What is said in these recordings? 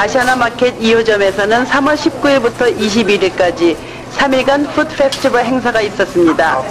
아시아나 마켓 2호점에서는 3월 19일부터 21일까지 3일간 푸드 페스티벌 행사가 있었습니다.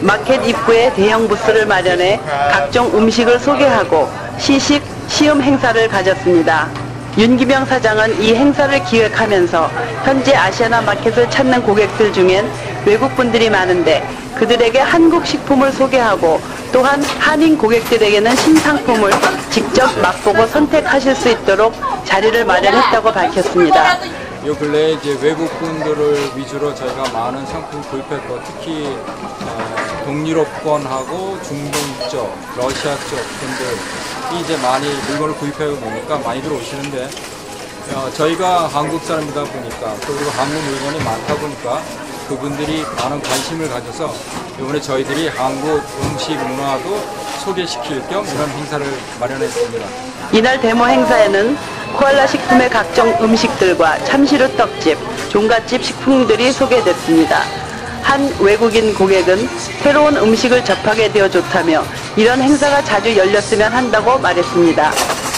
마켓 입구에 대형 부스를 마련해 각종 음식을 소개하고 시식, 시음 행사를 가졌습니다. 윤기명 사장은 이 행사를 기획하면서 현재 아시아나 마켓을 찾는 고객들 중엔 외국 분들이 많은데 그들에게 한국 식품을 소개하고 또한 한인 고객들에게는 신상품을 직접 맛보고 선택하실 수 있도록 자리를 마련했다고 밝혔습니다. 요 근래에 이제 외국 분들을 위주로 저희가 많은 상품 구입했고 특히 어, 동유럽권하고 중동 쪽, 러시아 쪽 분들이 이제 많이 물건을 구입해 보니까 많이들 오시는데 어, 저희가 한국 사람이다 보니까 그리고 한국 물건이 많다 보니까 그분들이 많은 관심을 가져서 이번에 저희들이 한국 음식 문화도 소개시킬 겸 이런 행사를 마련했습니다. 이날 데모 행사에는 코알라 식품의 각종 음식들과 참시루 떡집, 종갓집 식품들이 소개됐습니다. 한 외국인 고객은 새로운 음식을 접하게 되어 좋다며 이런 행사가 자주 열렸으면 한다고 말했습니다.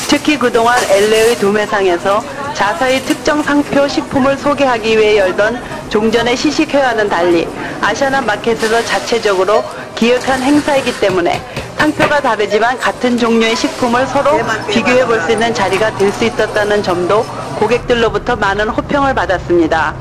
특히 그동안 LA의 도매상에서 자사의 특정 상표 식품을 소개하기 위해 열던 종전의 시식회와는 달리 아시아나 마켓에서 자체적으로 기획한 행사이기 때문에 상표가 다르지만 같은 종류의 식품을 서로 비교해 볼 수 있는 자리가 될 수 있었다는 점도 고객들로부터 많은 호평을 받았습니다.